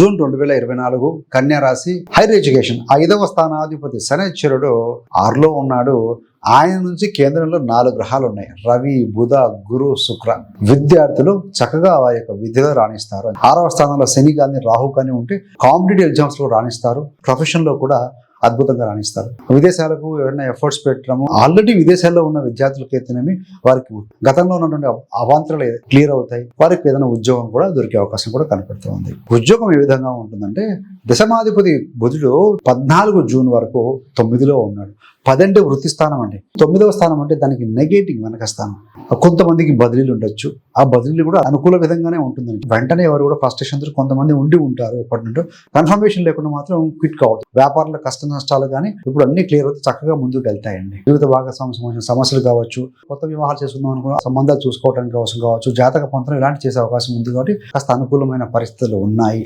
June రెండు వేల ఇరవై నాలుగు కన్యారాశి హైర్ ఎడ్యుకేషన్ ఐదవ స్థానాధిపతి శనిశ్వరుడు ఆరులో ఉన్నాడు. ఆయన నుంచి కేంద్రంలో నాలుగు గ్రహాలు ఉన్నాయి. రవి బుధ గురు శుక్ర. విద్యార్థులు చక్కగా వారి యొక్క విద్యలో రాణిస్తారు. ఆరవ స్థానంలో శని కానీ రాహు కానీ ఉంటే కాంపిటేటివ్ ఎగ్జామ్స్లో రాణిస్తారు. ప్రొఫెషన్లో కూడా అద్భుతంగా రాణిస్తారు. విదేశాలకు ఎవరైనా ఎఫర్ట్స్ పెట్టడము ఆల్రెడీ విదేశాల్లో ఉన్న విద్యార్థులకి అయితేనేమి వారికి గతంలో ఉన్నటువంటి అవాంతరాలు క్లియర్ అవుతాయి. వారికి ఏదైనా ఉద్యోగం కూడా దొరికే అవకాశం కూడా కనపడుతూ ఉంది. ఉద్యోగం ఏ విధంగా ఉంటుందంటే దశమాధిపతి బుధుడు పద్నాలుగు జూన్ వరకు తొమ్మిదిలో ఉన్నాడు. పదంటే వృత్తి స్థానం అండి. తొమ్మిదవ స్థానం అంటే దానికి నెగేటివ్ వెనక స్థానం. కొంతమందికి బదిలీలు ఉండొచ్చు. ఆ బదిలీలు కూడా అనుకూల విధంగానే ఉంటుందండి. వెంటనే ఎవరు కూడా ఫస్ట్ స్టేషన్ కొంతమంది ఉండి ఉంటారు ఎప్పటి నుండి కన్ఫర్మేషన్ లేకుండా మాత్రం క్విట్ కావద్దు. వ్యాపారుల కష్ట నష్టాలు కానీ ఇప్పుడు అన్ని క్లియర్ అవుతే చక్కగా ముందుకు వెళ్తాయండి. వివిధ భాగస్వామ్య సంబంధించిన సమస్యలు కావచ్చు కొత్త వివాహాలు చేసుకుందాం అనుకున్న సంబంధాలు చూసుకోవడానికి అవసరం కావచ్చు జాతక పొందడం ఇలాంటి చేసే అవకాశం ఉంది కాబట్టి కాస్త అనుకూలమైన పరిస్థితులు ఉన్నాయి.